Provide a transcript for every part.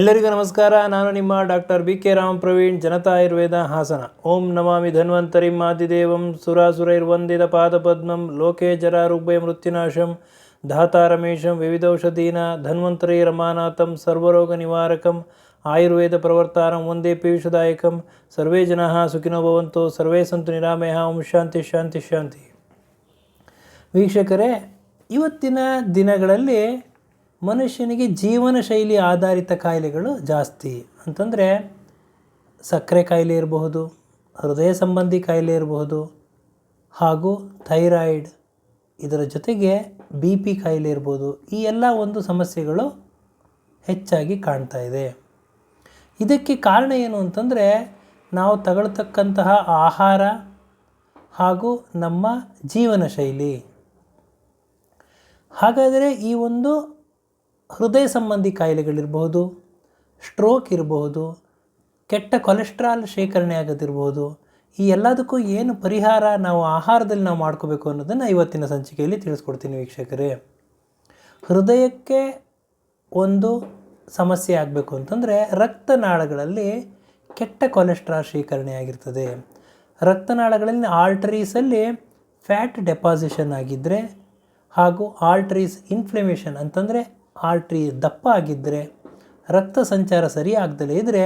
ಎಲ್ಲರಿಗೂ ನಮಸ್ಕಾರ. ನಾನು ನಿಮ್ಮ doctor B K Ram Praveen, Janata Ayurveda Hassan. ಓಂ ನಮಾಮಿ ಧನ್ವಂತರಿಂ ಆದಿದೇವಂ ಸುರಾಸುರೈರ್ವಂದಿತ ಪಾದಪದ್ಮಂ ಲೋಕೆ ಜರಾರುಗ್ಭಯ ಮೃತ್ಯುನಾಶಂ ಧಾತಾರಮೇಶಂ ವಿವಿಧೌಷಧೀನ ಧನ್ವಂತರಿ ರಮಾನಾಥಂ ಸರ್ವರೋಗ ನಿವಾರಕಂ ಆಯುರ್ವೇದ ಪ್ರವರ್ತಾರಂ ಒಂದೇ ಪೀಯೂಷದಾಯಕಂ. ಸರ್ವೇ ಸುಖಿನೋಭವಂತೋ ಸುಖಿನೋ ಭವಂತು, ಸರ್ವೇ ಸಂತು ನಿರಾಮಯ, ಓಂ ಶಾಂತಿ ಶಾಂತಿ ಶಾಂತಿ. ವೀಕ್ಷಕರೇ, ಇವತ್ತಿನ ದಿನಗಳಲ್ಲಿ ಮನುಷ್ಯನಿಗೆ ಜೀವನ ಶೈಲಿ ಆಧಾರಿತ ಕಾಯಿಲೆಗಳು ಜಾಸ್ತಿ. ಅಂತಂದರೆ ಸಕ್ಕರೆ ಕಾಯಿಲೆ ಇರಬಹುದು, ಹೃದಯ ಸಂಬಂಧಿ ಕಾಯಿಲೆ ಇರಬಹುದು, ಹಾಗೂ ಥೈರಾಯ್ಡ್ ಇದರ ಜೊತೆಗೆ ಬಿ ಪಿ ಕಾಯಿಲೆ ಇರ್ಬೋದು. ಈ ಎಲ್ಲ ಒಂದು ಸಮಸ್ಯೆಗಳು ಹೆಚ್ಚಾಗಿ ಕಾಣ್ತಾ ಇದೆ. ಇದಕ್ಕೆ ಕಾರಣ ಏನು ಅಂತಂದರೆ, ನಾವು ತಗೊಳ್ತಕ್ಕಂತಹ ಆಹಾರ ಹಾಗೂ ನಮ್ಮ ಜೀವನ ಶೈಲಿ. ಹಾಗಾದರೆ ಈ ಒಂದು ಹೃದಯ ಸಂಬಂಧಿ ಕಾಯಿಲೆಗಳಿರಬಹುದು ಸ್ಟ್ರೋಕ್ ಇರಬಹುದು ಕೆಟ್ಟ ಕೊಲೆಸ್ಟ್ರಾಲ್ ಶೇಖರಣೆ ಆಗೋದಿರ್ಬೋದು, ಈ ಎಲ್ಲದಕ್ಕೂ ಏನು ಪರಿಹಾರ ನಾವು ಆಹಾರದಲ್ಲಿ ನಾವು ಮಾಡ್ಕೋಬೇಕು ಅನ್ನೋದನ್ನು ಇವತ್ತಿನ ಸಂಚಿಕೆಯಲ್ಲಿ ತಿಳಿಸ್ಕೊಡ್ತೀನಿ ವೀಕ್ಷಕರೇ. ಹೃದಯಕ್ಕೆ ಒಂದು ಸಮಸ್ಯೆ ಆಗಬೇಕು ಅಂತಂದರೆ ರಕ್ತನಾಳಗಳಲ್ಲಿ ಕೆಟ್ಟ ಕೊಲೆಸ್ಟ್ರಾಲ್ ಶೇಖರಣೆ ಆಗಿರ್ತದೆ. ರಕ್ತನಾಳಗಳಲ್ಲಿ ಆರ್ಟರೀಸಲ್ಲಿ ಫ್ಯಾಟ್ ಡೆಪಾಸಿಷನ್ ಆಗಿದ್ದರೆ ಹಾಗೂ ಆರ್ಟ್ರೀಸ್ ಇನ್ಫ್ಲಮೇಷನ್ ಅಂತಂದರೆ ಆರ್ಟ್ರಿ ದಪ್ಪ ಆಗಿದ್ದರೆ, ರಕ್ತ ಸಂಚಾರ ಸರಿ ಆಗದಲೇ ಇದ್ದರೆ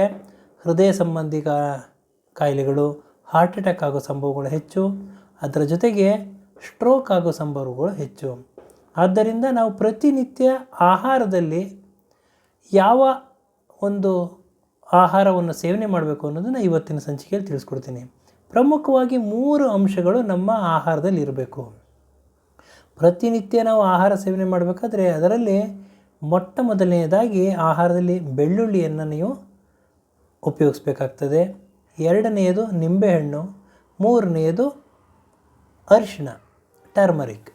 ಹೃದಯ ಸಂಬಂಧಿ ಕಾಯಿಲೆಗಳು ಹಾರ್ಟ್ ಅಟ್ಯಾಕ್ ಆಗೋ ಸಂಭವಗಳು ಹೆಚ್ಚು, ಅದರ ಜೊತೆಗೆ ಸ್ಟ್ರೋಕ್ ಆಗೋ ಸಂಭವಗಳು ಹೆಚ್ಚು. ಆದ್ದರಿಂದ ನಾವು ಪ್ರತಿನಿತ್ಯ ಆಹಾರದಲ್ಲಿ ಯಾವ ಒಂದು ಆಹಾರವನ್ನು ಸೇವನೆ ಮಾಡಬೇಕು ಅನ್ನೋದನ್ನು ಇವತ್ತಿನ ಸಂಚಿಕೆಯಲ್ಲಿ ತಿಳಿಸ್ಕೊಡ್ತೀನಿ. ಪ್ರಮುಖವಾಗಿ ಮೂರು ಅಂಶಗಳು ನಮ್ಮ ಆಹಾರದಲ್ಲಿ ಇರಬೇಕು ಪ್ರತಿನಿತ್ಯ ನಾವು ಆಹಾರ ಸೇವನೆ ಮಾಡಬೇಕಾದ್ರೆ ಅದರಲ್ಲಿ ಮೊಟ್ಟ ಮೊದಲನೆಯದಾಗಿ ಆಹಾರದಲ್ಲಿ ಬೆಳ್ಳುಳ್ಳಿಯನ್ನು ನೀವು ಉಪಯೋಗಿಸ್ಬೇಕಾಗ್ತದೆ. ಎರಡನೆಯದು ನಿಂಬೆಹಣ್ಣು, ಮೂರನೆಯದು ಅರಿಶಿಣ, ಟರ್ಮರಿಕ್.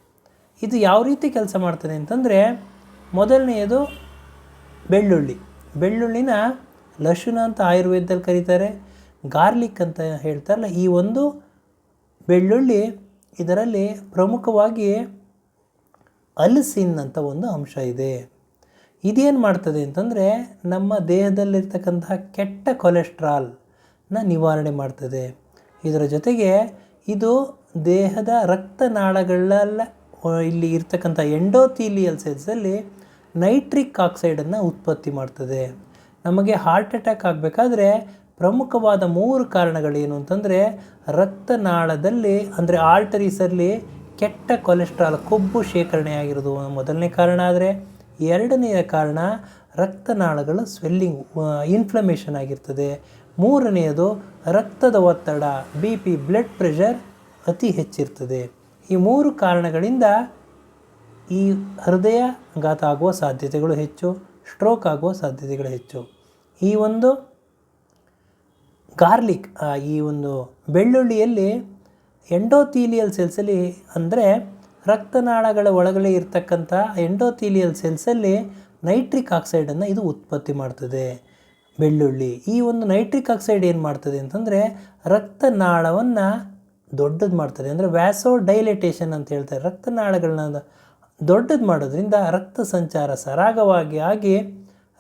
ಇದು ಯಾವ ರೀತಿ ಕೆಲಸ ಮಾಡ್ತದೆ ಅಂತಂದರೆ ಮೊದಲನೆಯದು ಬೆಳ್ಳುಳ್ಳಿ. ಬೆಳ್ಳುಳ್ಳಿನ ಲಶುನ ಅಂತ ಆಯುರ್ವೇದದಲ್ಲಿ ಕರೀತಾರೆ, ಗಾರ್ಲಿಕ್ ಅಂತ ಹೇಳ್ತಾರಲ್ಲ, ಈ ಒಂದು ಬೆಳ್ಳುಳ್ಳಿ ಇದರಲ್ಲಿ ಪ್ರಮುಖವಾಗಿ ಅಲ್ಸಿನ್ ಅಂತ ಒಂದು ಅಂಶ ಇದೆ. ಇದೇನು ಮಾಡ್ತದೆ ಅಂತಂದರೆ ನಮ್ಮ ದೇಹದಲ್ಲಿರ್ತಕ್ಕಂತಹ ಕೆಟ್ಟ ಕೊಲೆಸ್ಟ್ರಾಲ್ನ ನಿವಾರಣೆ ಮಾಡ್ತದೆ. ಇದರ ಜೊತೆಗೆ ಇದು ದೇಹದ ರಕ್ತನಾಳಗಳೆಲ್ಲ ಇಲ್ಲಿ ಇರ್ತಕ್ಕಂಥ ಎಂಡೋಥೀಲಿಯಲ್ ಸೆಲ್ಸಲ್ಲಿ ನೈಟ್ರಿಕ್ ಆಕ್ಸೈಡನ್ನು ಉತ್ಪತ್ತಿ ಮಾಡ್ತದೆ. ನಮಗೆ ಹಾರ್ಟ್ ಅಟ್ಯಾಕ್ ಆಗಬೇಕಾದ್ರೆ ಪ್ರಮುಖವಾದ ಮೂರು ಕಾರಣಗಳೇನು ಅಂತಂದರೆ ರಕ್ತನಾಳದಲ್ಲಿ, ಅಂದರೆ ಆರ್ಟರೀಸಲ್ಲಿ ಕೆಟ್ಟ ಕೊಲೆಸ್ಟ್ರಾಲ್ ಕೊಬ್ಬು ಶೇಖರಣೆ ಆಗಿರೋದು ಮೊದಲನೇ ಕಾರಣ ಆದರೆ ಎರಡನೆಯ ಕಾರಣ ರಕ್ತನಾಳಗಳು ಸ್ವೆಲ್ಲಿಂಗ್ ಇನ್ಫ್ಲಮೇಷನ್ ಆಗಿರ್ತದೆ. ಮೂರನೆಯದು ರಕ್ತದ ಒತ್ತಡ ಬಿ ಪಿ ಬ್ಲಡ್ ಪ್ರೆಷರ್ ಅತಿ ಹೆಚ್ಚಿರ್ತದೆ. ಈ ಮೂರು ಕಾರಣಗಳಿಂದ ಈ ಹೃದಯಘಾತ ಆಗುವ ಸಾಧ್ಯತೆಗಳು ಹೆಚ್ಚು ಸ್ಟ್ರೋಕ್ ಆಗುವ ಸಾಧ್ಯತೆಗಳು ಹೆಚ್ಚು. ಈ ಒಂದು ಗಾರ್ಲಿಕ್ ಈ ಒಂದು ಬೆಳ್ಳುಳ್ಳಿಯಲ್ಲಿ ಎಂಡೋಥೀಲಿಯಲ್ ಸೆಲ್ಸಲ್ಲಿ ಅಂದರೆ ರಕ್ತನಾಳಗಳ ಒಳಗಡೆ ಇರ್ತಕ್ಕಂಥ ಎಂಡೋಥೀಲಿಯಲ್ ಸೆಲ್ಸಲ್ಲಿ ನೈಟ್ರಿಕ್ ಆಕ್ಸೈಡನ್ನು ಇದು ಉತ್ಪತ್ತಿ ಮಾಡ್ತದೆ. ಬೆಳ್ಳುಳ್ಳಿ, ಈ ಒಂದು ನೈಟ್ರಿಕ್ ಆಕ್ಸೈಡ್ ಏನು ಮಾಡ್ತದೆ ಅಂತಂದರೆ ರಕ್ತನಾಳವನ್ನು ದೊಡ್ಡದು ಮಾಡ್ತದೆ. ಅಂದರೆ ವ್ಯಾಸೋ ಡೈಲೆಟೇಷನ್ ಅಂತ ಹೇಳ್ತಾರೆ. ರಕ್ತನಾಳಗಳನ್ನ ದೊಡ್ಡದು ಮಾಡೋದ್ರಿಂದ ರಕ್ತ ಸಂಚಾರ ಸರಾಗವಾಗಿ ಆಗಿ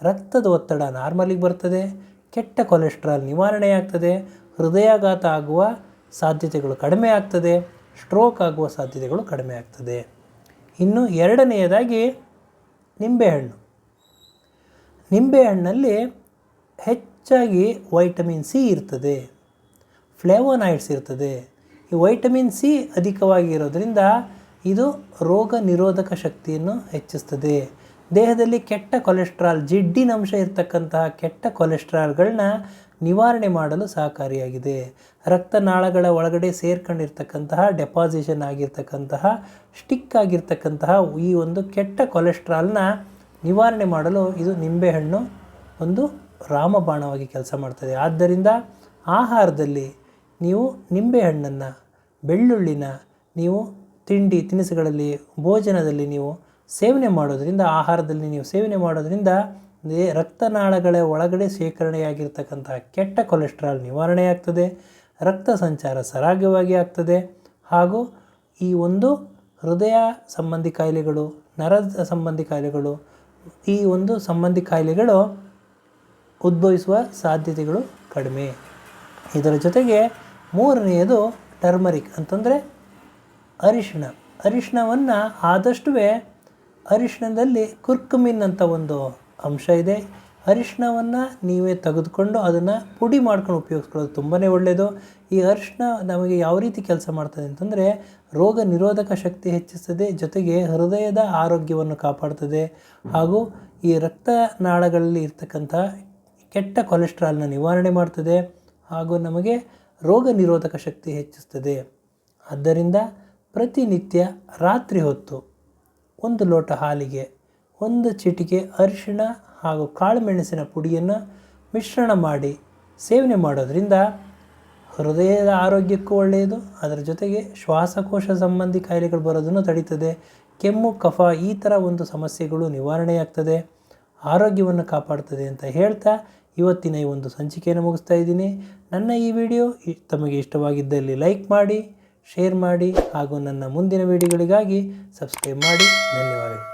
ರಕ್ತದ ಒತ್ತಡ ನಾರ್ಮಲಿಗೆ ಬರ್ತದೆ, ಕೆಟ್ಟ ಕೊಲೆಸ್ಟ್ರಾಲ್ ನಿವಾರಣೆ ಆಗ್ತದೆ, ಹೃದಯಾಘಾತ ಆಗುವ ಸಾಧ್ಯತೆಗಳು ಕಡಿಮೆ ಆಗ್ತದೆ. ಸ್ಟ್ರೋಕ್ ಆಗುವ ಸಾಧ್ಯತೆಗಳು ಕಡಿಮೆ ಆಗ್ತದೆ. ಇನ್ನು ಎರಡನೆಯದಾಗಿ ನಿಂಬೆಹಣ್ಣು. ನಿಂಬೆಹಣ್ಣಲ್ಲಿ ಹೆಚ್ಚಾಗಿ ವೈಟಮಿನ್ ಸಿ ಇರ್ತದೆ. ಫ್ಲೇವೋನಾಯ್ಡ್ಸ್ ಇರ್ತದೆ. ಈ ವೈಟಮಿನ್ ಸಿ ಅಧಿಕವಾಗಿ ಇರೋದರಿಂದ ಇದು ರೋಗ ನಿರೋಧಕ ಶಕ್ತಿಯನ್ನು ಹೆಚ್ಚಿಸ್ತದೆ. ದೇಹದಲ್ಲಿ ಕೆಟ್ಟ ಕೊಲೆಸ್ಟ್ರಾಲ್ ಜಿಡ್ಡಿನಂಶ ಇರತಕ್ಕಂತಹ ಕೆಟ್ಟ ಕೊಲೆಸ್ಟ್ರಾಲ್ಗಳನ್ನ ನಿವಾರಣೆ ಮಾಡಲು ಸಹಕಾರಿಯಾಗಿದೆ. ರಕ್ತನಾಳಗಳ ಒಳಗಡೆ ಸೇರ್ಕೊಂಡಿರ್ತಕ್ಕಂತಹ ಡೆಪಾಸಿಷನ್ ಆಗಿರ್ತಕ್ಕಂತಹ ಸ್ಟಿಕ್ ಆಗಿರ್ತಕ್ಕಂತಹ ಈ ಒಂದು ಕೆಟ್ಟ ಕೊಲೆಸ್ಟ್ರಾಲ್ನ ನಿವಾರಣೆ ಮಾಡಲು ಇದು ನಿಂಬೆಹಣ್ಣು ಒಂದು ರಾಮಬಾಣವಾಗಿ ಕೆಲಸ ಮಾಡ್ತದೆ. ಆದ್ದರಿಂದ ಆಹಾರದಲ್ಲಿ ನೀವು ನಿಂಬೆಹಣ್ಣನ್ನು, ಬೆಳ್ಳುಳ್ಳಿನ ನೀವು ತಿಂಡಿ, ತಿನಿಸುಗಳಲ್ಲಿ, ಭೋಜನದಲ್ಲಿ ನೀವು ಸೇವನೆ ಮಾಡೋದರಿಂದ, ಆಹಾರದಲ್ಲಿ ನೀವು ಸೇವನೆ ಮಾಡೋದರಿಂದ ರಕ್ತನಾಳಗಳ ಒಳಗಡೆ ಶೇಖರಣೆಯಾಗಿರ್ತಕ್ಕಂತಹ ಕೆಟ್ಟ ಕೊಲೆಸ್ಟ್ರಾಲ್ ನಿವಾರಣೆಯಾಗ್ತದೆ ರಕ್ತ ಸಂಚಾರ ಸರಾಗವಾಗಿ ಆಗ್ತದೆ, ಹಾಗೂ ಈ ಒಂದು ಹೃದಯ ಸಂಬಂಧಿ ಕಾಯಿಲೆಗಳು, ನರದ ಸಂಬಂಧಿ ಕಾಯಿಲೆಗಳು, ಈ ಒಂದು ಸಂಬಂಧಿ ಕಾಯಿಲೆಗಳು ಉದ್ಭವಿಸುವ ಸಾಧ್ಯತೆಗಳು ಕಡಿಮೆ. ಇದರ ಜೊತೆಗೆ ಮೂರನೆಯದು ಟರ್ಮರಿಕ್ ಅಂತಂದರೆ ಅರಿಶಿಣ ಅರಿಶಿಣವನ್ನು ಆದಷ್ಟು ಅರಿಶಿಣದಲ್ಲಿ ಕುರ್ಕುಮಿನ್ ಅಂತ ಒಂದು ಅಂಶ ಇದೆ. ಅರಿಶಿಣವನ್ನು ನೀವೇ ತೆಗೆದುಕೊಂಡು ಅದನ್ನು ಪುಡಿ ಮಾಡ್ಕೊಂಡು ಉಪಯೋಗಿಸ್ಕೊಳ್ಳೋದು ತುಂಬಾ ಒಳ್ಳೆಯದು ಈ ಅರಿಶಿಣ ನಮಗೆ ಯಾವ ರೀತಿ ಕೆಲಸ ಮಾಡ್ತದೆ ಅಂತಂದರೆ ರೋಗ ನಿರೋಧಕ ಶಕ್ತಿ ಹೆಚ್ಚಿಸ್ತದೆ, ಜೊತೆಗೆ ಹೃದಯದ ಆರೋಗ್ಯವನ್ನು ಕಾಪಾಡ್ತದೆ. ಹಾಗೂ ಈ ರಕ್ತನಾಳಗಳಲ್ಲಿ ಇರ್ತಕ್ಕಂಥ ಕೆಟ್ಟ ಕೊಲೆಸ್ಟ್ರಾಲ್ನ ನಿವಾರಣೆ ಮಾಡ್ತದೆ. ಹಾಗೂ ನಮಗೆ ರೋಗ ನಿರೋಧಕ ಶಕ್ತಿ ಹೆಚ್ಚಿಸ್ತದೆ. ಆದ್ದರಿಂದ ಪ್ರತಿನಿತ್ಯ ರಾತ್ರಿ ಹೊತ್ತು ಒಂದು ಲೋಟ ಹಾಲಿಗೆ ಒಂದು ಚಿಟಿಕೆ ಅರಿಶಿಣ ಹಾಗೂ ಕಾಳುಮೆಣಸಿನ ಪುಡಿಯನ್ನು ಮಿಶ್ರಣ ಮಾಡಿ ಸೇವನೆ ಮಾಡೋದರಿಂದ ಹೃದಯದ ಆರೋಗ್ಯಕ್ಕೂ ಒಳ್ಳೆಯದು, ಅದರ ಜೊತೆಗೆ ಶ್ವಾಸಕೋಶ ಸಂಬಂಧಿ ಕಾಯಿಲೆಗಳು ಬರೋದನ್ನು ತಡೀತದೆ, ಕೆಮ್ಮು, ಕಫ ಈ ಥರ ಒಂದು ಸಮಸ್ಯೆಗಳು ನಿವಾರಣೆಯಾಗ್ತದೆ, ಆರೋಗ್ಯವನ್ನು ಕಾಪಾಡ್ತದೆ ಅಂತ ಹೇಳ್ತಾ ಇವತ್ತಿನ ಈ ಒಂದು ಸಂಚಿಕೆಯನ್ನು ಮುಗಿಸ್ತಾ ಇದ್ದೀನಿ. ನನ್ನ ಈ ವಿಡಿಯೋ ತಮಗೆ ಇಷ್ಟವಾಗಿದ್ದಲ್ಲಿ ಲೈಕ್ ಮಾಡಿ, ಶೇರ್ ಮಾಡಿ ಹಾಗೂ ನನ್ನ ಮುಂದಿನ ವಿಡಿಯೋಗಳಿಗಾಗಿ ಸಬ್ಸ್ಕ್ರೈಬ್ ಮಾಡಿ. ಧನ್ಯವಾದಗಳು.